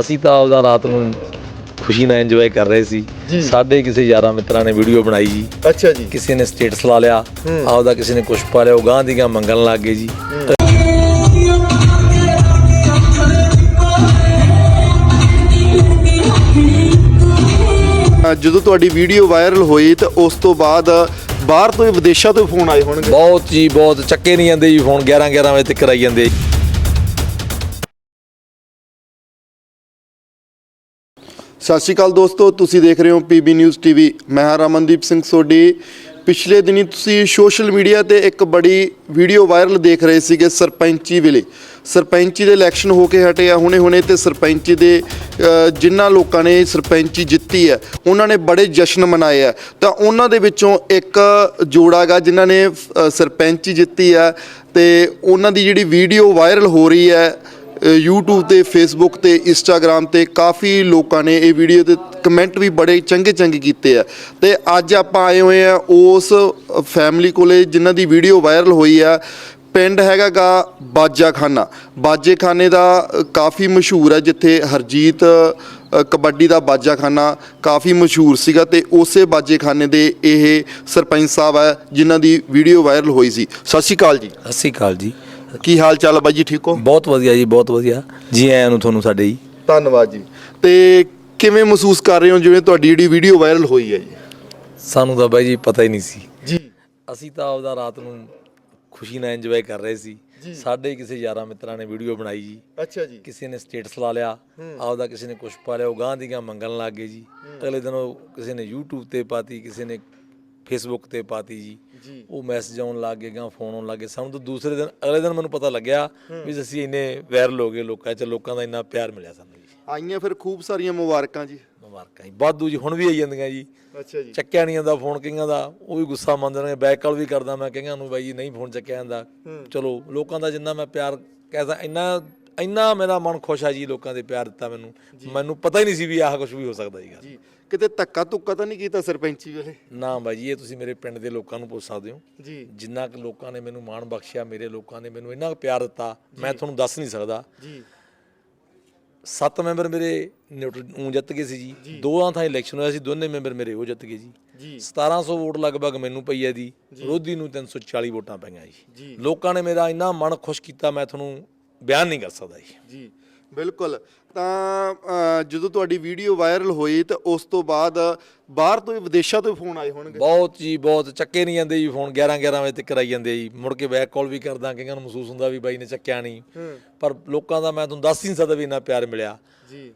ਅਸੀਂ ਤਾਂ ਆਪਦਾ ਰਾਤ ਨੂੰ ਖੁਸ਼ੀ ਨਾਲ ਇੰਜੋਏ ਕਰ ਰਹੇ ਸੀ। ਜੀ। ਸਾਡੇ ਕਿਸੇ ਯਾਰਾਂ ਮਿੱਤਰਾਂ ਨੇ ਵੀਡੀਓ ਬਣਾਈ ਜੀ। ਅੱਛਾ ਜੀ। ਕਿਸੇ ਨੇ ਸਟੇਟਸ ਲਾ ਲਿਆ। ਹੂੰ। ਆਪਦਾ ਕਿਸੇ ਨੇ ਕੁਛ ਪਾ ਲਿਆ ਉਹ ਗਾਂ ਦੀਆਂ ਮੰਗਣ ਲੱਗ ਗਏ ਜੀ। ਅ, ਜਦੋਂ ਤੁਹਾਡੀ ਵੀਡੀਓ ਵਾਇਰਲ ਹੋਈ ਤਾਂ ਉਸ ਤੋਂ ਬਾਅਦ ਬਾਹਰ ਤੋਂ ਹੀ ਵਿਦੇਸ਼ਾਂ ਤੋਂ ਫੋਨ ਆਏ ਹੋਣਗੇ। ਬਹੁਤ ਜੀ ਬਹੁਤ। ਚੱਕੇ ਨਹੀਂ ਜਾਂਦੇ ਜੀ ਫੋਨ 11 11 ਵਜੇ ਤੱਕ ਆਈ ਜਾਂਦੇ। ਸਤਿ ਸ਼੍ਰੀ ਅਕਾਲ ਦੋਸਤੋ ਤੁਸੀਂ ਦੇਖ ਰਹੇ ਹੋ ਪੀਬੀ ਨਿਊਜ਼ ਟੀਵੀ ਮੈਂ ਹਾਂ ਰਮਨਦੀਪ ਸਿੰਘ ਸੋਢੀ। ਪਿਛਲੇ ਦਿਨੀ ਤੁਸੀਂ ਸੋਸ਼ਲ ਮੀਡੀਆ ਤੇ ਇੱਕ ਬੜੀ ਵੀਡੀਓ ਵਾਇਰਲ ਦੇਖ ਰਹੇ ਸੀਗੇ ਸਰਪੰਚੀ ਵੇਲੇ। ਸਰਪੰਚੀ ਦੇ ਇਲੈਕਸ਼ਨ ਹੋ ਕੇ ਹਟੇ ਆ ਹੁਣੇ-ਹੁਣੇ ਤੇ ਸਰਪੰਚੀ ਦੇ ਜਿਨ੍ਹਾਂ ਲੋਕਾਂ ਨੇ ਸਰਪੰਚੀ ਜਿੱਤੀ ਹੈ ਉਹਨਾਂ ਨੇ ਬੜੇ ਜਸ਼ਨ ਮਨਾਏ ਆ। ਤਾਂ ਉਹਨਾਂ ਦੇ ਵਿੱਚੋਂ ਇੱਕ ਜੋੜਾ ਗਾ ਜਿਨ੍ਹਾਂ ਨੇ ਅ, ਸਰਪੰਚੀ ਜਿੱਤੀ ਆ ਤੇ ਉਹਨਾਂ ਦੀ ਜਿਹੜੀ ਵੀਡੀਓ ਵਾਇਰਲ ਹੋ ਰਹੀ ਹੈ YouTube ਤੇ Facebook ਤੇ Instagram ਤੇ ਕਾਫੀ ਲੋਕਾਂ ਨੇ ਇਹ ਵੀਡੀਓ ਤੇ ਕਮੈਂਟ ਵੀ ਬੜੇ ਚੰਗੇ ਚੰਗੇ ਕੀਤੇ ਆ। ਤੇ ਅੱਜ ਆਪਾਂ ਆਏ ਹੋਏ ਆ ਉਸ ਫੈਮਿਲੀ ਕੋਲੇ ਜਿਨ੍ਹਾਂ ਦੀ ਵੀਡੀਓ ਵਾਇਰਲ ਹੋਈ ਆ। ਪਿੰਡ ਹੈਗਾਗਾ ਬਾਜਾਖਾਨਾ। ਬਾਜੇਖਾਨੇ ਦਾ ਕਾਫੀ ਮਸ਼ਹੂਰ ਹੈ ਜਿੱਥੇ ਹਰਜੀਤ ਕਬੱਡੀ ਦਾ ਬਾਜਾਖਾਨਾ ਕਾਫੀ ਮਸ਼ਹੂਰ ਸੀਗਾ ਤੇ ਉਸੇ ਬਾਜੇਖਾਨੇ ਦੇ ਇਹ ਸਰਪੰਚ ਸਾਹਿਬ ਹੈ ਜਿਨ੍ਹਾਂ ਦੀ ਵੀਡੀਓ ਵਾਇਰਲ ਹੋਈ ਸੀ। ਸਤਿ ਸ਼੍ਰੀ ਅਕਾਲ ਜੀ। ਸਤਿ ਸ਼੍ਰੀ ਅਕਾਲ ਜੀ। ਕੀ ਹਾਲ ਚਾਲ ਬਾਈ ਜੀ ਠੀਕ ਹੋ? ਬਹੁਤ ਵਧੀਆ ਜੀ ਬਹੁਤ ਵਧੀਆ। ਜੀ ਆਇਆਂ ਨੂੰ ਤੁਹਾਨੂੰ ਸਾਡੇ ਜੀ। ਧੰਨਵਾਦ ਜੀ। ਤੇ ਕਿਵੇਂ ਮਹਿਸੂਸ ਕਰ ਰਹੇ ਹੋ ਜਿਵੇਂ ਤੁਹਾਡੀ ਜਿਹੜੀ ਵੀਡੀਓ ਵਾਇਰਲ ਹੋਈ ਹੈ ਜੀ? ਸਾਨੂੰ ਤਾਂ ਬਾਈ ਜੀ ਪਤਾ ਹੀ ਨਹੀਂ ਸੀ। ਜੀ। ਅਸੀਂ ਤਾਂ ਆਪਦਾ ਰਾਤ ਨੂੰ ਖੁਸ਼ੀ ਨਾਲ ਇੰਜੋਏ ਕਰ ਰਹੇ ਸੀ। ਸਾਡੇ ਕਿਸੇ ਯਾਰਾਂ ਮਿੱਤਰਾਂ ਨੇ ਵੀਡੀਓ ਬਣਾਈ ਜੀ। ਅੱਛਾ ਜੀ। ਕਿਸੇ ਨੇ ਸਟੇਟਸ ਲਾ ਲਿਆ। ਆਪਦਾ ਕਿਸੇ ਨੇ ਕੁਛ ਪਾ ਲਿਆ ਉਹ ਗਾਂ ਦੀਆਂ ਮੰਗਣ ਲੱਗ ਗਏ ਜੀ। ਅਗਲੇ ਦਿਨ ਉਹ ਕਿਸੇ ਨੇ YouTube ਤੇ ਪਾਤੀ ਕਿਸੇ ਨੇ Facebook ਤੇ ਪਾਤੀ ਜੀ। ਜੀ। ਉਹ ਮੈਸੇਜ ਆਉਣ ਲੱਗ ਗਏ ਗਾਂ ਫੋਨ ਆਉਣ ਲੱਗ ਗਏ। ਸਾਨੂੰ ਤਾਂ ਦੂਸਰੇ ਦਿਨ ਅਗਲੇ ਦਿਨ ਮੈਨੂੰ ਪਤਾ ਲੱਗਿਆ ਵੀ ਅਸੀਂ ਇੰਨੇ ਵਾਇਰਲ ਹੋ ਗਏ ਲੋਕਾਂ 'ਚ ਲੋਕਾਂ ਦਾ ਇੰਨਾ ਪਿਆਰ ਮਿਲਿਆ ਸਾਨੂੰ ਜੀ। ਆਈਆਂ ਫਿਰ ਖੂਬ ਸਾਰੀਆਂ ਮੁਬਾਰਕਾਂ ਜੀ। ਮੁਬਾਰਕਾਂ ਜੀ। ਵਾਧੂ ਜੀ ਹੁਣ ਵੀ ਆਈ ਜਾਂਦੀਆਂ ਜੀ। ਅੱਛਾ ਜੀ। ਚੱਕਿਆ ਨਹੀਂ ਜਾਂਦਾ ਫੋਨ ਕਈਆਂ ਦਾ ਉਹ ਵੀ ਗੁੱਸਾ ਮੰਨਦੇ ਨੇ ਬੈਕ ਕਾਲ ਵੀ ਕਰਦਾ ਮੈਂ ਕਈਆਂ ਨੂੰ ਬਾਈ ਜੀ ਨਹੀਂ ਫੋਨ ਚੱਕਿਆ ਜਾਂਦਾ। ਚਲੋ ਲੋਕਾਂ ਦਾ ਜਿੰਨਾ ਮੈਂ ਪਿਆਰ ਕਹਿਦਾ ਇੰਨਾ ਇੰਨਾ ਮੇਰਾ ਮਨ ਖੁਸ਼ ਆ ਜੀ ਲੋਕਾਂ ਦੇ ਪਿਆਰ ਦਿੱਤਾ ਮੈਨੂੰ। ਮੈਨੂੰ ਪਤਾ ਹੀ ਨਹੀਂ ਸੀ ਵੀ ਆਹ ਕੁਝ ਵੀ ਹੋ ਸਕਦਾ ਜੀ ਜੀ ਕਿਤੇ ਧੱਕਾ ਧੁੱਕਾ ਤਾਂ ਨਹੀਂ ਕੀਤਾ ਸਰਪੰਚੀ ਵੇਲੇ? ਨਾ ਬਾਈ ਜੀ ਇਹ ਤੁਸੀਂ ਮੇਰੇ ਪਿੰਡ ਦੇ ਲੋਕਾਂ ਨੂੰ ਪੁੱਛ ਸਕਦੇ ਹੋ। ਜੀ। ਜਿੰਨਾ ਕੁ ਲੋਕਾਂ ਨੇ ਮੈਨੂੰ ਮਾਣ ਬਖਸ਼ਿਆ ਮੇਰੇ ਲੋਕਾਂ ਨੇ ਮੈਨੂੰ ਇੰਨਾ ਕੁ ਪਿਆਰ ਦਿੱਤਾ ਮੈਂ ਤੁਹਾਨੂੰ ਦੱਸ ਨਹੀਂ ਸਕਦਾ। ਜੀ। ਸੱਤ ਮੈਂਬਰ ਮੇਰੇ ਨਿਊਟਰਲ ਜਿੱਤ ਗਏ ਸੀ ਜੀ। ਦੋਆਂ ਥਾਂ ਇਲੈਕਸ਼ਨ ਹੋਇਆ ਸੀ ਦੋਨੇ ਮੈਂਬਰ ਮੇਰੇ ਉਹ ਜਿੱਤ ਗਏ ਜੀ। ਜੀ। 1700 ਵੋਟ ਲਗਭਗ ਮੈਨੂੰ ਪਈ ਹੈ ਦੀ ਵਿਰੋਧੀ ਨੂੰ 340 ਵੋਟਾਂ ਪਈਆਂ ਜੀ। ਲੋਕਾਂ ਨੇ ਮੇਰਾ ਇੰਨਾ ਮਨ ਖੁਸ਼ ਕੀਤਾ ਮੈਂ ਤੁਹਾਨੂੰ ਬਿਆਨ ਨਹੀਂ ਕਰ ਸਕਦਾ ਜੀ। ਜੀ ਬਿਲਕੁਲ। ਤਾਂ ਅ, ਜਦੋਂ ਤੁਹਾਡੀ ਵੀਡੀਓ ਵਾਇਰਲ ਹੋਈ ਤਾਂ ਉਸ ਤੋਂ ਬਾਅਦ ਬਾਹਰ ਤੋਂ ਹੀ ਵਿਦੇਸ਼ਾਂ ਤੋਂ ਫੋਨ ਆਏ ਹੋਣਗੇ? ਬਹੁਤ ਜੀ ਬਹੁਤ। ਚੱਕੇ ਨਹੀਂ ਜਾਂਦੇ ਜੀ ਫੋਨ। 11 11 ਵਜੇ ਤੱਕ ਆਈ ਜਾਂਦੇ ਜੀ। ਮੁੜ ਕੇ ਬੈਕ ਕਾਲ ਵੀ ਕਰਦਾ ਕਈਆਂ ਨੂੰ ਮਹਿਸੂਸ ਹੁੰਦਾ ਵੀ ਬਾਈ ਨੇ ਚੱਕਿਆ ਨਹੀਂ। ਹੂੰ। ਪਰ ਲੋਕਾਂ ਦਾ ਮੈਂ ਤੁਹਾਨੂੰ ਦੱਸ ਹੀ ਨਹੀਂ ਸਕਦਾ ਵੀ ਇੰਨਾ ਪਿਆਰ ਮਿਲਿਆ। ਜੀ।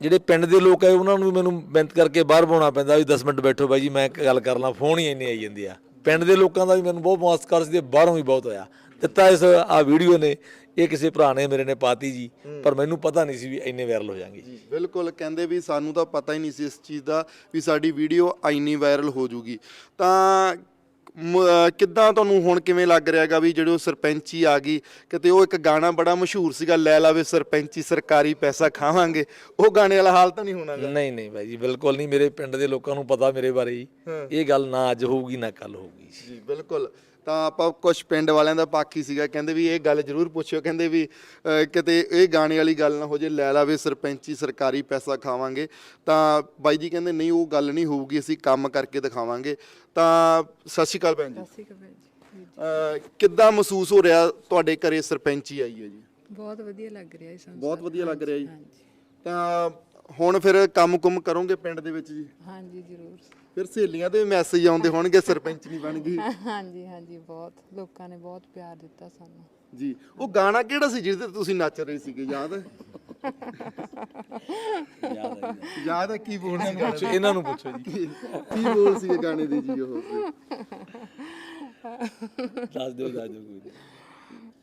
ਜਿਹੜੇ ਪਿੰਡ ਦੇ ਲੋਕ ਹੈ ਉਹਨਾਂ ਨੂੰ ਵੀ ਮੈਨੂੰ ਬੇਨਤ ਕਰਕੇ ਬਾਹਰ ਬੁਲਾਉਣਾ ਪੈਂਦਾ ਵੀ 10 ਮਿੰਟ ਬੈਠੋ ਬਾਈ ਜੀ ਮੈਂ ਇੱਕ ਗੱਲ ਕਰ ਲਾਂ ਫੋਨ ਹੀ ਇੰਨੇ ਆਈ ਜਾਂਦੇ ਆ। ਪਿੰਡ ਦੇ ਲੋਕਾਂ ਦਾ ਵੀ ਮੈਨੂੰ ਬਹੁਤ ਮੁਆਸਕਰ ਸੀ ਤੇ ਬਾਹਰੋਂ ਵੀ ਬਹੁਤ ਹੋਇਆ। ਦਿੱਤਾ ਇਸ ਆ ਵੀਡੀਓ ਨੇ ਇਹ ਕਿਸੇ ਭਰਾ ਨੇ ਮੇਰੇ ਨੇ ਪਾਤੀ ਜੀ ਪਰ ਮੈਨੂੰ ਪਤਾ ਨਹੀਂ ਸੀ ਵੀ ਇੰਨੇ ਵਾਇਰਲ ਹੋ ਜਾਣਗੇ ਜੀ। ਬਿਲਕੁਲ ਕਹਿੰਦੇ ਵੀ ਸਾਨੂੰ ਤਾਂ ਪਤਾ ਹੀ ਨਹੀਂ ਸੀ ਇਸ ਚੀਜ਼ ਦਾ ਵੀ ਸਾਡੀ ਵੀਡੀਓ ਇੰਨੀ ਵਾਇਰਲ ਹੋ ਜੂਗੀ। ਤਾਂ ਕਿੱਦਾਂ ਤੁਹਾਨੂੰ ਹੁਣ ਕਿਵੇਂ ਲੱਗ ਰਿਹਾਗਾ ਵੀ ਜਦੋਂ ਸਰਪੰਚੀ ਆ ਗਈ ਕਿਤੇ ਉਹ ਇੱਕ ਗਾਣਾ ਬੜਾ ਮਸ਼ਹੂਰ ਸੀਗਾ ਲੈ ਲਾਵੇ ਸਰਪੰਚੀ ਸਰਕਾਰੀ ਪੈਸਾ ਖਾਵਾਂਗੇ ਉਹ ਗਾਣੇ ਵਾਲਾ ਹਾਲ ਤਾਂ ਨਹੀਂ ਹੋਣਾ ਗਾ। ਨਹੀਂ ਨਹੀਂ ਬਾਈ ਜੀ ਬਿਲਕੁਲ ਨਹੀਂ ਮੇਰੇ ਪਿੰਡ ਦੇ ਲੋਕਾਂ ਨੂੰ ਪਤਾ ਮੇਰੇ ਬਾਰੇ ਜੀ। ਇਹ ਗੱਲ ਨਾ ਅੱਜ ਹੋਊਗੀ ਨਾ ਕੱਲ ਹੋਊਗੀ ਜੀ ਬਿਲਕੁਲ। ਤਾਂ ਆਪਾਂ ਕੁਝ ਪਿੰਡ ਵਾਲਿਆਂ ਦਾ ਪਾਕੀ ਸੀਗਾ ਕਹਿੰਦੇ ਵੀ ਇਹ ਗੱਲ ਜ਼ਰੂਰ ਪੁੱਛਿਓ ਕਹਿੰਦੇ ਵੀ ਅਹ, ਕਿਤੇ ਇਹ ਗਾਣੇ ਵਾਲੀ ਗੱਲ ਨਾ ਹੋ ਜੇ ਲੈ ਲਾਵੇ ਸਰਪੰਚੀ ਸਰਕਾਰੀ ਪੈਸਾ ਖਾਵਾਂਗੇ। ਤਾਂ ਬਾਈ ਜੀ ਕਹਿੰਦੇ ਨਹੀਂ ਉਹ ਗੱਲ ਨਹੀਂ ਹੋਊਗੀ ਅਸੀਂ ਕੰਮ ਕਰਕੇ ਦਿਖਾਵਾਂਗੇ। ਤਾਂ ਸਤਿ ਸ਼੍ਰੀ ਅਕਾਲ ਭੈਣ ਜੀ। ਸਤਿ ਸ਼੍ਰੀ ਅਕਾਲ ਭੈਣ ਜੀ। ਅਹ, ਕਿੱਦਾਂ ਮਹਿਸੂਸ ਹੋ ਰਿਹਾ ਤੁਹਾਡੇ ਘਰੇ ਸਰਪੰਚੀ ਆਈ ਹੈ ਜੀ? ਬਹੁਤ ਵਧੀਆ ਲੱਗ ਰਿਹਾ ਜੀ ਸਾਨੂੰ ਬਹੁਤ ਵਧੀਆ ਲੱਗ ਰਿਹਾ ਜੀ। ਹਾਂਜੀ। ਤਾਂ ਹੁਣ ਫਿਰ ਕੰਮ-ਕੁਮ ਕਰੋਗੇ ਪਿੰਡ ਦੇ ਵਿੱਚ ਜੀ? ਹਾਂਜੀ ਜ਼ਰੂਰ। ਫਿਰ ਸਹੇਲੀਆਂ ਦੇ ਮੈਸੇਜ ਆਉਂਦੇ ਹੋਣਗੇ ਸਰਪੰਚ ਨਹੀਂ ਬਣ ਗਈ। ਹਾਂਜੀ ਹਾਂਜੀ ਬਹੁਤ। ਲੋਕਾਂ ਨੇ ਬਹੁਤ ਪਿਆਰ ਦਿੱਤਾ ਸਾਨੂੰ। ਜੀ ਉਹ ਗਾਣਾ ਕਿਹੜਾ ਸੀ ਜਿਹਦੇ ਤੇ ਤੁਸੀਂ ਨੱਚ ਰਹੇ ਸੀਗੇ ਯਾਦ? ਹੈ ਯਾਦ ਹੈ ਕੀ ਬੋਲ ਸੀ ਗਾਣੇ? ਪੁੱਛੋ ਇਹਨਾਂ ਨੂੰ ਪੁੱਛੋ ਜੀ। ਕੀ ਕੀ ਬੋਲ ਸੀ ਗਾਣੇ ਦੇ ਜੀ ਉਹ? ਦੱਸ ਦਿਓ ਦੱਸ ਦਿਓ ਕੋਈ। ਨਹੀਂ।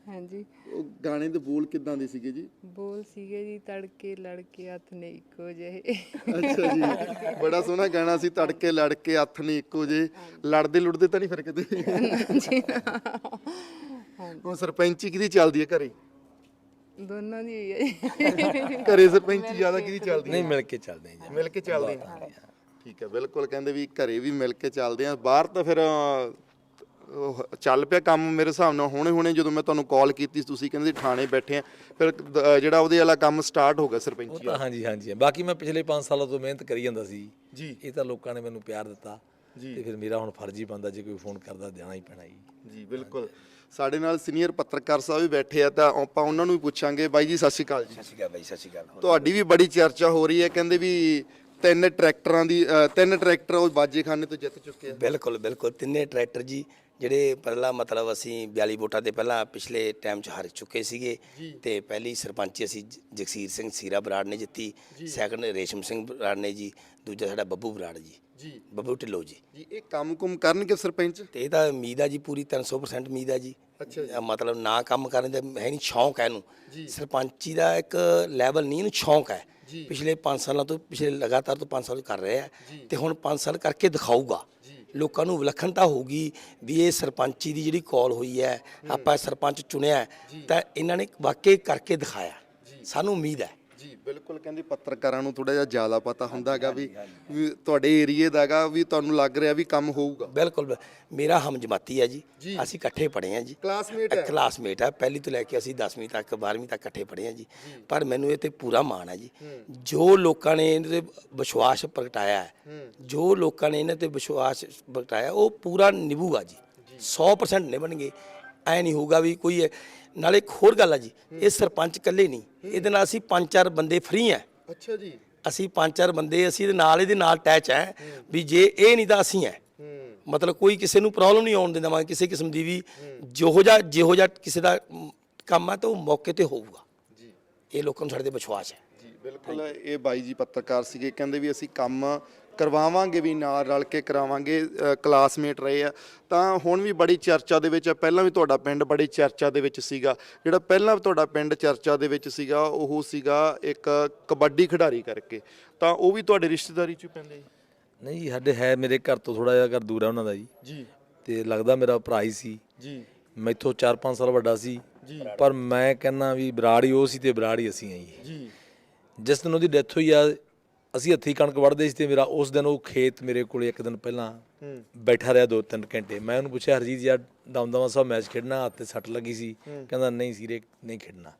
ਹਾਂਜੀ। ਉਹ ਗਾਣੇ ਦੇ ਬੋਲ ਕਿੱਦਾਂ ਦੇ ਸੀਗੇ ਜੀ? ਬੋਲ ਸੀਗੇ ਜੀ ਤੜਕੇ ਲੜਕੇ ਹੱਥ ਨੇ ਇੱਕੋ ਜਿਹੇ। ਅੱਛਾ ਜੀ। ਬੜਾ ਸੋਹਣਾ ਗਾਣਾ ਸੀ ਤੜਕੇ ਲੜ ਕੇ ਹੱਥ ਨਹੀਂ ਇੱਕੋ ਜੇ ਲੜਦੇ ਲੁੜਦੇ ਤਾਂ ਨਹੀਂ ਫਿਰ ਕਿਤੇ? ਜੀ ਹੁਣ ਸਰਪੰਚੀ ਕਿਹਦੀ ਚੱਲਦੀ ਹੈ ਘਰੇ? ਦੋਨਾਂ ਦੀ ਹੋਈ ਹੈ। ਜੀ ਘਰੇ ਸਰਪੰਚੀ ਜ਼ਿਆਦਾ ਕਿਹਦੀ ਚੱਲਦੀ ਹੈ? ਨਹੀਂ ਮਿਲ ਕੇ ਚੱਲਦੇ ਹਾਂ ਜੀ। ਮਿਲ ਕੇ ਚੱਲਦੇ ਆ ਠੀਕ ਹੈ ਬਿਲਕੁਲ ਕਹਿੰਦੇ ਵੀ ਘਰੇ ਵੀ ਮਿਲ ਕੇ ਚੱਲਦੇ ਆ। ਬਾਹਰ ਤਾਂ ਫਿਰ ਅਹ, ਉਹ ਚੱਲ ਪਿਆ ਕੰਮ ਮੇਰੇ ਹਿਸਾਬ ਨਾਲ। ਹੁਣੇ ਹੁਣੇ ਜਦੋਂ ਮੈਂ ਤੁਹਾਨੂੰ ਕਾਲ ਕੀਤੀ ਸੀ ਤੁਸੀਂ ਕਹਿੰਦੇ ਸੀ ਥਾਣੇ ਬੈਠੇ ਆ। ਫਿਰ ਦ- ਜਿਹੜਾ ਉਹਦੇ ਵਾਲਾ ਕੰਮ ਸਟਾਰਟ ਹੋ ਗਿਆ ਉਹ ਸਰਪੰਚੀ ਤਾਂ ਹਾਂਜੀ ਹਾਂਜੀ। ਬਾਕੀ ਮੈਂ ਪਿਛਲੇ 5 ਸਾਲਾਂ ਤੋਂ ਮਿਹਨਤ ਕਰੀ ਜਾਂਦਾ ਸੀ। ਜੀ। ਇਹ ਤਾਂ ਲੋਕਾਂ ਨੇ ਮੈਨੂੰ ਪਿਆਰ ਦਿੱਤਾ। ਜੀ। ਤੇ ਫਿਰ ਮੇਰਾ ਹੁਣ ਫਰਜ਼ ਹੀ ਬਣਦਾ ਜੇ ਕੋਈ ਫੋਨ ਕਰਦਾ ਦੇਣਾ ਹੀ ਪੈਣਾ ਜੀ। ਜੀ ਬਿਲਕੁਲ। ਸਾਡੇ ਨਾਲ ਸੀਨੀਅਰ ਪੱਤਰਕਾਰ ਸਾਹਿਬ ਵੀ ਬੈਠੇ ਆ ਤਾਂ ਆਪਾਂ ਉਹਨਾਂ ਨੂੰ ਵੀ ਪੁੱਛਾਂਗੇ। ਬਾਈ ਜੀ ਸਤਿ ਸ਼੍ਰੀ ਅਕਾਲ ਜੀ। ਸਤਿ ਸ਼੍ਰੀ ਅਕਾਲ ਬਾਈ ਸਤਿ ਸ਼੍ਰੀ ਅਕਾਲ। ਹੋਰ ਤੁਹਾਡੀ ਵੀ ਬੜੀ ਚਰਚਾ ਹੋ ਰਹੀ ਹੈ। ਕਹਿੰਦੇ ਵੀ ਤਿੰਨ ਟਰੈਕਟਰਾਂ ਦੀ ਅ, ਤਿੰਨ ਟਰੈਕਟਰ ਉਹ ਬਾਜੇਖਾਨੇ ਤੋਂ ਜਿੱਤ ਚੁੱਕੇ ਆ। ਬਿਲਕੁਲ ਬਿਲਕੁਲ। ਤਿੰਨੇ ਟਰੈਕਟਰ ਜੀ ਜਿਹੜੇ ਪਹਿਲਾ ਮਤਲਬ ਅਸੀਂ 42 ਵੋਟਾਂ ਦੇ ਪਹਿਲਾਂ ਪਿਛਲੇ ਟਾਈਮ 'ਚ ਹਾਰ ਚੁੱਕੇ ਸੀਗੇ ਤੇ ਪਹਿਲੀ ਸਰਪੰਚੀ ਅਸੀਂ ਜ- ਜਗਸੀਰ ਸਿੰਘ ਸੀਰਾ ਬਰਾੜ ਨੇ ਜਿੱਤੀ ਸੈਕੰਡ ਰੇਸ਼ਮ ਸਿੰਘ ਬਰਾੜ ਨੇ ਜੀ ਦੂਜਾ ਸਾਡਾ ਬੱਬੂ ਬਰਾੜ ਜੀ। ਜੀ। ਬੱਬੂ ਢਿੱਲੋਂ ਜੀ। ਜੀ ਇਹ ਕੰਮ ਕੁਮ ਕਰਨਗੇ ਸਰਪੰਚ? ਤੇ ਇਹ ਤਾਂ ਉਮੀਦ ਆ ਜੀ ਪੂਰੀ 300% ਉਮੀਦ ਆ ਜੀ। ਅੱਛਾ ਜੀ। ਅ, ਮਤਲਬ ਨਾ ਕੰਮ ਕਰਨ ਦਾ ਹੈ ਨਹੀਂ ਸ਼ੌਂਕ ਹੈ ਇਹਨੂੰ। ਸਰਪੰਚੀ ਦਾ ਇੱਕ ਲੈਵਲ ਨਹੀਂ ਇਹਨੂੰ ਸ਼ੌਂਕ ਹੈ ਪਿਛਲੇ 5 ਸਾਲਾਂ ਤੋਂ ਪਿਛਲੇ ਲਗਾਤਾਰ ਤੋਂ 5 ਸਾਲ ਕਰ ਰਿਹਾ। ਹੈ ਤੇ ਹੁਣ 5 ਸਾਲ ਕਰਕੇ ਦਿਖਾਊਗਾ। ਲੋਕਾਂ ਨੂੰ ਵਿਲੱਖਣਤਾ ਹੋਊਗੀ ਵੀ ਇਹ ਸਰਪੰਚੀ ਦੀ ਜਿਹੜੀ ਕਾਲ ਹੋਈ ਹੈ ਆਪਾਂ ਸਰਪੰਚ ਚੁਣਿਆ ਹੈ, ਤਾਂ ਇਹਨਾਂ ਨੇ ਵਾਕਈ ਕਰਕੇ ਦਿਖਾਇਆ। ਸਾਨੂੰ ਉਮੀਦ ਹੈ। ਜੀ ਬਿਲਕੁਲ ਕਹਿੰਦੇ ਪੱਤਰਕਾਰਾਂ ਨੂੰ ਥੋੜਾ ਜਿਹਾ ਜ਼ਿਆਦਾ ਪਤਾ ਹੁੰਦਾ ਹੈਗਾ ਵੀ ਵੀ ਤੁਹਾਡੇ ਏਰੀਏ ਦਾ ਹੈਗਾ ਵੀ ਤੁਹਾਨੂੰ ਲੱਗ ਰਿਹਾ ਵੀ ਕੰਮ ਹੋਊਗਾ। ਬਿਲਕੁਲ ਮੇਰਾ ਹਮਜਮਾਤੀ ਹੈ ਜੀ। ਅਸੀਂ ਇਕੱਠੇ ਪੜ੍ਹੇ ਹਾਂ ਜੀ। ਕਲਾਸਮੇਟ ਹੈ। ਕਲਾਸਮੇਟ ਹੈ। ਪਹਿਲੀ ਤੋਂ ਲੈ ਕੇ ਅਸੀਂ 10ਵੀਂ ਤੱਕ 12ਵੀਂ ਤੱਕ ਇਕੱਠੇ ਪੜ੍ਹੇ ਹਾਂ ਜੀ। ਪਰ ਮੈਨੂੰ ਇਹ ਤੇ ਪੂਰਾ ਮਾਣ ਹੈ ਜੀ। ਜੋ ਲੋਕਾਂ ਨੇ ਇਹਨਾਂ ਤੇ ਵਿਸ਼ਵਾਸ ਪ੍ਰਗਟਾਇਆ ਹੈ ਜੋ ਲੋਕਾਂ ਨੇ ਇਹਨਾਂ ਤੇ ਵਿਸ਼ਵਾਸ ਪ੍ਰਗਟਾਇਆ ਉਹ ਪੂਰਾ ਨਿਭੂਗਾ ਜੀ। 100% ਨਿਭਣਗੇ। ਐ ਨਹੀਂ ਹੋਊਗਾ ਵੀ ਕੋਈ। ਨਾਲੇ ਇੱਕ ਹੋਰ ਗੱਲ ਹੈ ਜੀ ਇਹ ਸਰਪੰਚ ਇਕੱਲੇ ਨਹੀਂ ਇਹਦੇ ਨਾਲ ਅਸੀਂ ਪੰਜ ਚਾਰ ਬੰਦੇ ਫ੍ਰੀ ਆ। ਅੱਛਾ ਜੀ। ਅਸੀਂ ਪੰਜ ਚਾਰ ਬੰਦੇ ਅਸੀਂ ਇਹਦੇ ਨਾਲ ਇਹਦੇ ਨਾਲ ਅਟੈਚ ਹੈ। ਵੀ ਜੇ ਇਹ ਨਹੀਂ ਤਾਂ ਅਸੀਂ ਹੈ। ਮਤਲਬ ਕੋਈ ਕਿਸੇ ਨੂੰ ਪ੍ਰੋਬਲਮ ਨਹੀਂ ਆਉਣ ਦਿੰਦਾ ਮੈਂ ਕਿਸੇ ਕਿਸਮ ਦੀ ਵੀ ਜਿਹੋ ਜਿਹਾ ਜਿਹੋ ਜਿਹਾ ਕਿਸੇ ਦਾ ਕੰਮ ਹੈ ਤਾਂ ਉਹ ਮੌਕੇ ਤੇ ਹੋਊਗਾ। ਜੀ। ਇਹ ਲੋਕਾਂ ਨੂੰ ਸਾਡੇ ਤੇ ਵਿਸ਼ਵਾਸ ਹੈ। ਜੀ ਬਿਲਕੁਲ ਇਹ ਬਾਈ ਜੀ ਪੱਤਰਕਾਰ ਸੀਗੇ ਕਹਿੰਦੇ ਵੀ ਅਸੀਂ ਕੰਮ ਕਰਵਾਵਾਂਗੇ ਵੀ ਨਾਲ ਰਲ ਕੇ ਕਰਾਵਾਂਗੇ ਕਲਾਸਮੇਟ ਰਹੇ ਆ। ਤਾਂ ਹੁਣ ਵੀ ਬੜੀ ਚਰਚਾ ਦੇ ਵਿੱਚ ਆ। ਪਹਿਲਾਂ ਵੀ ਤੁਹਾਡਾ ਪਿੰਡ ਬੜੀ ਚਰਚਾ ਦੇ ਵਿੱਚ ਸੀਗਾ। ਜਿਹੜਾ ਪਹਿਲਾਂ ਤੁਹਾਡਾ ਪਿੰਡ ਚਰਚਾ ਦੇ ਵਿੱਚ ਸੀਗਾ ਉਹ ਸੀਗਾ ਇੱਕ ਕਬੱਡੀ ਖਿਡਾਰੀ ਕਰਕੇ। ਤਾਂ ਉਹ ਵੀ ਤੁਹਾਡੇ ਰਿਸ਼ਤੇਦਾਰੀ ਚ ਪੈਂਦੇ ਜੀ? ਨਹੀਂ ਜੀ ਸਾਡੇ ਹੈ ਮੇਰੇ ਘਰ ਤੋਂ ਥੋੜਾ ਜਿਹਾ ਘਰ ਦੂਰ ਹੈ ਉਹਨਾਂ ਦਾ ਜੀ। ਜੀ। ਤੇ ਲੱਗਦਾ ਮੇਰਾ ਭਰਾ ਹੀ ਸੀ। ਜੀ। ਮੈਥੋਂ 4-5 ਸਾਲ ਵੱਡਾ ਸੀ। ਪਰ ਮੈਂ ਕਹਿੰਨਾ ਵੀ ਬਰਾੜ ਹੀ ਉਹ ਸੀ ਤੇ ਬਰਾੜ ਹੀ ਅਸੀਂ ਆ ਜੀ। ਜੀ। ਜਿਸ ਦਿਨ ਉਹਦੀ ਡੈਥ ਹੋਈ ਆ ਅਸੀਂ ਹੱਥੀਂ ਕਣਕ ਵੜਦੇ ਸੀ ਤੇ ਮੇਰਾ ਉਸ ਦਿਨ ਉਹ ਖੇਤ ਮੇਰੇ ਕੋਲੇ ਇੱਕ ਦਿਨ ਪਹਿਲਾਂ ਬੈਠਾ ਰਿਹਾ ਦੋ ਤਿੰਨ ਘੰਟੇ। ਮੈਂ ਉਹਨੂੰ ਪੁੱਛਿਆ ਹਰਜੀਤ ਯਾਰ ਦਮਦਮਾ ਸਾਹਿਬ ਮੈਚ ਖੇਡਣਾ ਹੱਥ ਤੇ ਸੱਟ ਲੱਗੀ ਸੀ? ਕਹਿੰਦਾ ਨਹੀਂ ਸੀਰੇ ਨਹੀਂ ਖੇਡਣਾ।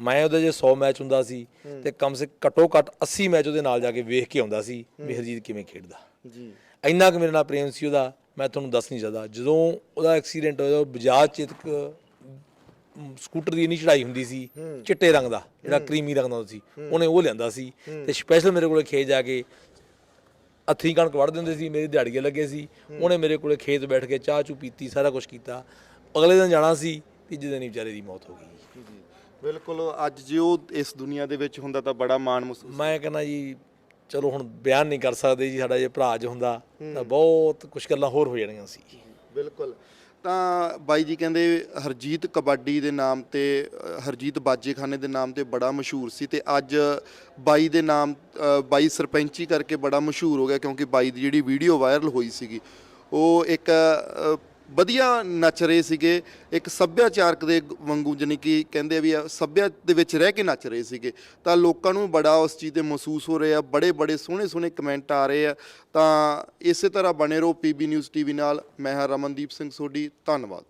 ਮੈਂ ਉਹਦੇ ਜੇ 100 ਮੈਚ ਹੁੰਦਾ ਸੀ ਤੇ ਕਮ ਸੇ ਘੱਟੋ ਘੱਟ 80 ਮੈਚ ਉਹਦੇ ਨਾਲ ਜਾ ਕੇ ਵੇਖ ਕੇ ਆਉਂਦਾ ਸੀ ਵੀ ਹਰਜੀਤ ਕਿਵੇਂ ਖੇਡਦਾ। ਜੀ। ਇੰਨਾ ਕੁ ਮੇਰੇ ਨਾਲ ਪ੍ਰੇਮ ਸੀ ਉਹਦਾ ਮੈਂ ਤੁਹਾਨੂੰ ਦੱਸ ਨਹੀਂ ਸਕਦਾ। ਜਦੋਂ ਉਹਦਾ ਐਕਸੀਡੈਂਟ ਹੋਇਆ ਉਹ ਬਜਾਜ ਚੇਤਕ ਸਕੂਟਰ ਦੀ ਇੰਨੀ ਚੜਾਈ ਹੁੰਦੀ ਸੀ ਚਿੱਟੇ ਰੰਗ ਦਾ ਜਿਹੜਾ ਕਰੀਮੀ ਰੰਗ ਦਾ ਸੀ ਉਹਨੇ ਉਹ ਲਿਆਂਦਾ ਸੀ ਤੇ ਸਪੈਸ਼ਲ ਮੇਰੇ ਕੋਲੇ ਖੇਤ ਜਾ ਕੇ ਹੱਥੀਂ ਕਣਕ ਵੜ ਦਿੰਦੇ ਸੀ ਮੇਰੀ ਦਿਹਾੜੀਏ ਲੱਗੇ ਸੀ। ਉਹਨੇ ਮੇਰੇ ਕੋਲੇ ਖੇਤ ਬੈਠ ਕੇ ਚਾਹ ਚੂ ਪੀਤੀ ਸਾਰਾ ਕੁਝ ਕੀਤਾ। ਅਗਲੇ ਦਿਨ ਜਾਣਾ ਸੀ ਤੀਜੇ ਦਿਨ ਹੀ ਵਿਚਾਰੇ ਦੀ ਮੌਤ ਹੋ ਗਈ। ਬਿਲਕੁਲ ਅੱਜ ਜੇ ਉਹ ਇਸ ਦੁਨੀਆ ਦੇ ਵਿੱਚ ਹੁੰਦਾ ਤਾਂ ਬੜਾ ਮਾਣ ਮਹਿਸੂਸ ਮੈਂ ਕਹਿੰਦਾ ਜੀ ਚਲੋ ਹੁਣ ਬਿਆਨ ਨਹੀਂ ਕਰ ਸਕਦੇ ਜੀ ਸਾਡਾ ਜੇ ਭਰਾ ਜ ਹੁੰਦਾ ਤਾਂ ਬਹੁਤ ਕੁਝ ਗੱਲਾਂ ਹੋਰ ਹੋ ਜਾਣੀਆਂ ਸੀ। ਬਿਲਕੁਲ। ਤਾਂ ਬਾਈ ਜੀ ਕਹਿੰਦੇ ਹਰਜੀਤ ਕਬੱਡੀ ਦੇ ਨਾਮ ਤੇ ਅ, ਹਰਜੀਤ ਬਾਜੇਖਾਨੇ ਦੇ ਨਾਮ ਤੇ ਬੜਾ ਮਸ਼ਹੂਰ ਸੀ ਤੇ ਅੱਜ ਬਾਈ ਦੇ ਨਾਮ ਅ, ਬਾਈ ਸਰਪੰਚੀ ਕਰਕੇ ਬੜਾ ਮਸ਼ਹੂਰ ਹੋ ਗਿਆ ਕਿਉਂਕਿ ਬਾਈ ਦੀ ਜਿਹੜੀ ਵੀਡੀਓ ਵਾਇਰਲ ਹੋਈ ਸੀਗੀ ਉਹ ਇੱਕ ਅ, ਵਧੀਆ ਨੱਚ ਰਹੇ ਸੀਗੇ। ਇੱਕ ਸੱਭਿਆਚਾਰਕ ਦੇ ਵਾਂਗੂ ਜਾਣੀ ਕਿ ਕਹਿੰਦੇ ਆ ਵੀ ਆ, ਸੱਭਿਆ ਦੇ ਵਿੱਚ ਰਹਿ ਕੇ ਨੱਚ ਰਹੇ ਸੀਗੇ। ਤਾਂ ਲੋਕਾਂ ਨੂੰ ਬੜਾ ਉਸ ਚੀਜ਼ ਤੇ ਮਹਿਸੂਸ ਹੋ ਰਿਹਾ ਬੜੇ ਬੜੇ ਸੋਹਣੇ ਸੋਹਣੇ ਕਮੈਂਟ ਆ ਰਹੇ ਆ। ਤਾਂ ਇਸੇ ਤਰ੍ਹਾਂ ਬਣੇ ਰਹੋ ਪੀਬੀ ਨਿਊਜ਼ ਟੀਵੀ ਨਾਲ। ਮੈਂ ਹਾਂ ਰਮਨਦੀਪ ਸਿੰਘ ਸੋਢੀ। ਧੰਨਵਾਦ।